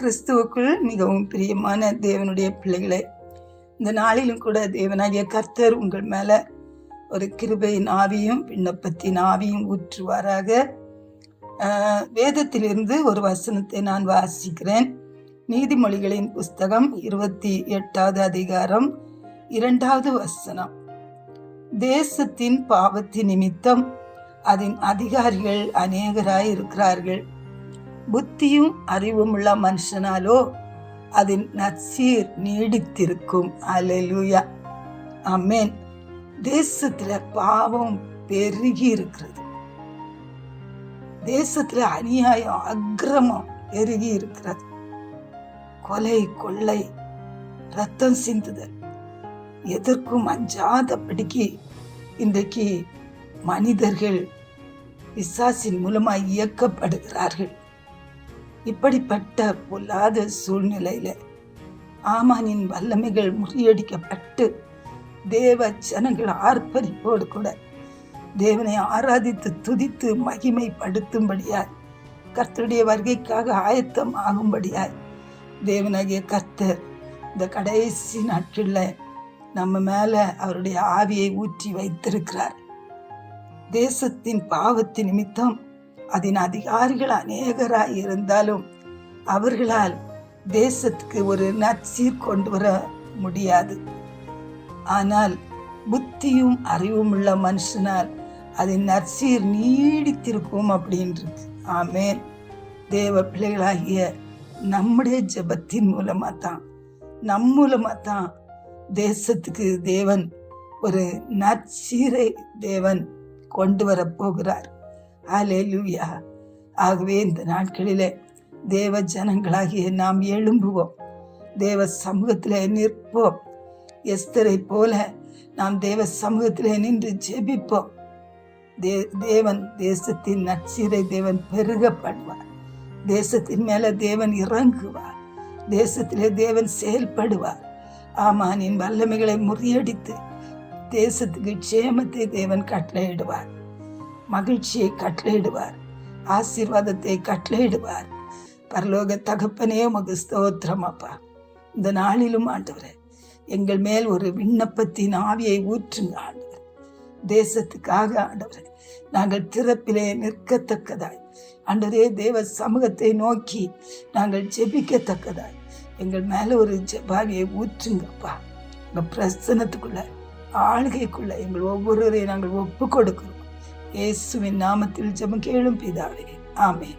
கிறிஸ்துவுக்குள் மிகவும் பிரியமான தேவனுடைய பிள்ளைகளை இந்த நாளிலும் கூட தேவனாகிய கர்த்தர் உங்கள் மேல ஒரு கிருபையின் ஆவியும் விண்ணப்பத்தின் ஆவியும் ஊற்றுவாராக. வேதத்திலிருந்து ஒரு வசனத்தை நான் வாசிக்கிறேன். நீதிமொழிகளின் புஸ்தகம் இருபத்தி எட்டாவது அதிகாரம் இரண்டாவது வசனம். தேசத்தின் பாவத்தின் நிமித்தம் அதன் அதிகாரிகள் அநேகராய் இருக்கிறார்கள் புத்தியும் அறிவும் உள்ள மனுஷனாலோ அதன் நச்சீர் நீடித்திருக்கும். அலலுயா அமேன் தேசத்துல பாவம் பெருகி இருக்கிறது தேசத்துல அநியாயம் அக்கிரமம் பெருகி இருக்கிறது கொலை கொள்ளை ரத்தம் சிந்துதல் எதற்கும் அஞ்சாதபடிக்கு இன்றைக்கு மனிதர்கள் பிசாசின் மூலமாக இயக்கப்படுகிறார்கள். இப்படிப்பட்ட பொல்லாத சூழ்நிலையில ஆமானின் வல்லமைகள் முறியடிக்கப்பட்டு தேவ ஜனங்கள் ஆர்ப்பரிப்போடு கூட தேவனை ஆராதித்து துதித்து மகிமைப்படுத்தும்படியாய் கர்த்தருடைய வருகைக்காக ஆயத்தம் ஆகும்படியாய் தேவனாகிய கர்த்தர் இந்த கடைசி நாட்களில் நம்ம மேலே அவருடைய ஆவியை ஊற்றி வைத்திருக்கிறார். தேசத்தின் பாவத்தின் நிமித்தம் அதன் அதிகாரிகள் அநேகராய் இருந்தாலும் அவர்களால் தேசத்துக்கு ஒரு நற்சீர் கொண்டு வர முடியாது. ஆனால் புத்தியும் அறிவும் உள்ள மனுஷனால் அதன் நற்சீர் நீடித்திருக்கும் அப்படின்றது. ஆமேன். தேவ பிள்ளைகளாகிய நம்முடைய ஜெபத்தின் மூலமாக தான் நம் மூலமாக தான் தேசத்துக்கு தேவன் ஒரு நற்சீரை தேவன் கொண்டு வர போகிறார் ஹalleluya ஆகவே இந்த நாட்களிலே தேவ ஜனங்களாகிய நாம் எழும்புவோம். தேவ சமூகத்தில் நிற்போம். எஸ்தரை போல நாம் தேவ சமூகத்திலே நின்று ஜெபிப்போம். தே தேவன் தேசத்தின் நற்சீரை தேவன் பெருகப்படுவார். தேசத்தின் மேல தேவன் இறங்குவார். தேசத்திலே தேவன் செயல்படுவார். ஆமானின் வல்லமைகளை முறியடித்து தேசத்துக்கு க்ஷேமத்தை தேவன் கட்டளையிடுவார். மகிழ்ச்சியை கட்டளையிடுவார் ஆசீர்வாதத்தை கட்டளையிடுவார். பரலோக தகப்பனே உமக்கு ஸ்தோத்திரம் அப்பா. இந்த நாளிலும் ஆண்டவரே எங்கள் மேல் ஒரு விண்ணப்பத்தின் ஆவியை ஊற்றுங்க ஆண்டவர். தேசத்துக்காக ஆண்டவரே நாங்கள் திறப்பிலே நிற்கத்தக்கதாய். ஆண்டவரே தேவ சமூகத்தை நோக்கி நாங்கள் ஜெபிக்கத்தக்கதாய். எங்கள் மேல ஒரு ஜெபாவியை ஊற்றுங்கப்பா எங்கள் பிரசனத்துக்குள்ள ஆளுகைக்குள்ள எங்கள் ஒவ்வொருவரையும் நாங்கள் ஒப்பு கொடுக்கிறோம் இயேசுவின் நாமத்தில் ஜெபம் கேளும் பிதாவே. ஆமே